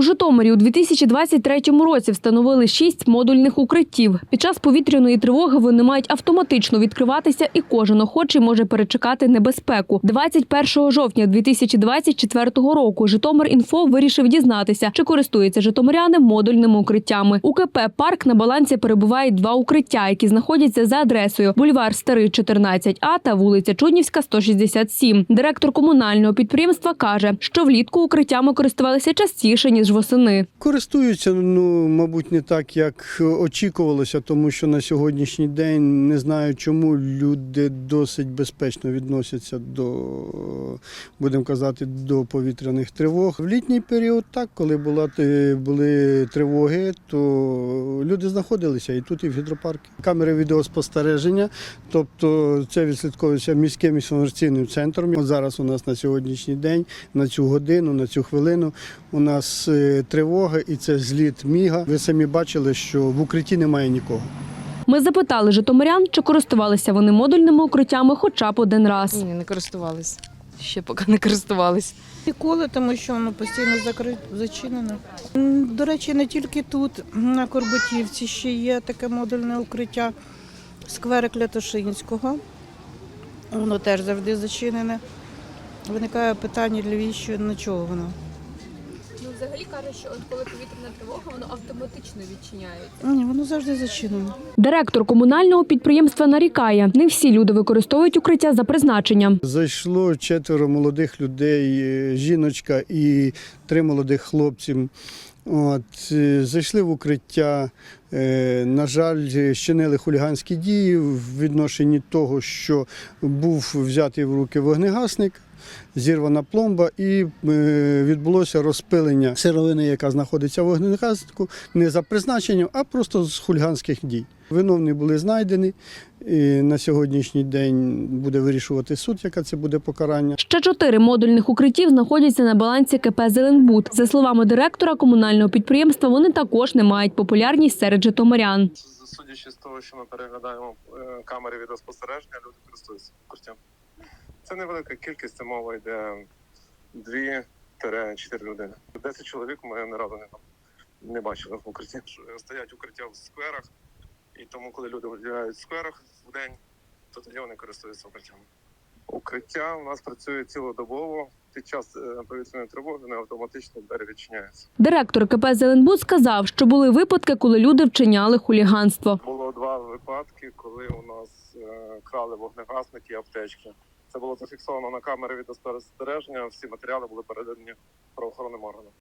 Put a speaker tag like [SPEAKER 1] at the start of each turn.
[SPEAKER 1] У Житомирі у 2023 році встановили шість модульних укриттів. Під час повітряної тривоги вони мають автоматично відкриватися, і кожен охочий може перечекати небезпеку. 21 жовтня 2024 року Житомир інфо вирішив дізнатися, чи користуються житомиряни модульними укриттями. У КП парк на балансі перебувають два укриття, які знаходяться за адресою бульвар Старий 14А та вулиця Чуднівська 167. Директор комунального підприємства каже, що влітку укриттями користувалися частіше ніж восени.
[SPEAKER 2] Користуються, ну, мабуть, не так, як очікувалося, тому що на сьогоднішній день не знаю, чому люди досить безпечно відносяться до, будемо казати, до повітряних тривог. В літній період, так, коли була, е, були тривоги, то люди знаходилися і тут, і в гідропарку. Камери відеоспостереження, тобто це відслідковується міським інформаційним центром. Зараз у нас на сьогоднішній день, на цю годину, на цю хвилину у нас е, тривога і це зліт міга. Ви самі бачили, що в укритті немає нікого.
[SPEAKER 1] Ми запитали житомирян, чи користувалися вони модульними укриттями хоча б один раз.
[SPEAKER 3] Ні, не користувались. Ще поки не користувались.
[SPEAKER 4] Ніколи, тому що воно постійно закри... зачинено. До речі, не тільки тут, на Корбутівці ще є таке модульне укриття скверик Лятошинського. Воно теж завжди зачинене. Виникає питання, навіщо, на чого воно.
[SPEAKER 5] Взагалі кажуть, що от коли повітряна тривога, воно автоматично відчиняється.
[SPEAKER 4] Ні, воно завжди зачинено.
[SPEAKER 1] Директор комунального підприємства нарікає, не всі люди використовують укриття за призначенням.
[SPEAKER 2] Зайшло четверо молодих людей, е, жіночка і три молодих хлопці. От, е, зайшли в укриття. Е, На жаль, щинили хуліганські дії в відношенні того, що був взятий в руки вогнегасник, зірвана пломба, і е, відбулося розпилення сировини, яка знаходиться в вогнегаснику, не за призначенням, а просто з хуліганських дій. Виновні були знайдені. І на сьогоднішній день буде вирішувати суд, яке це буде покарання.
[SPEAKER 1] Ще чотири модульних укриттів знаходяться на балансі КП «Зеленбуд». За словами директора комунального підприємства, вони також не мають популярність серед житомирян.
[SPEAKER 6] Судячи з того, що ми переглядаємо е, камери відеоспостереження, люди користуються укриттям. Це невелика кількість, це мова йде 2-4 людини. 10 чоловік ми ні разу не, не бачили в укритті. Стоять укриття в скверах, і тому, коли люди гуляють в скверах в день, то тоді вони користуються укриттями. Укриття у нас працює цілодобово. Під час е, повітряної тривоги вони автоматично двері відчиняються.
[SPEAKER 1] Директор КП «Зеленбуд» сказав, що були випадки, коли люди вчиняли хуліганство.
[SPEAKER 6] Було два випадки, коли у нас е, крали вогнегасники і аптечки. Це було зафіксовано на камери відеоспостереження. Всі матеріали були передані правоохоронним органам.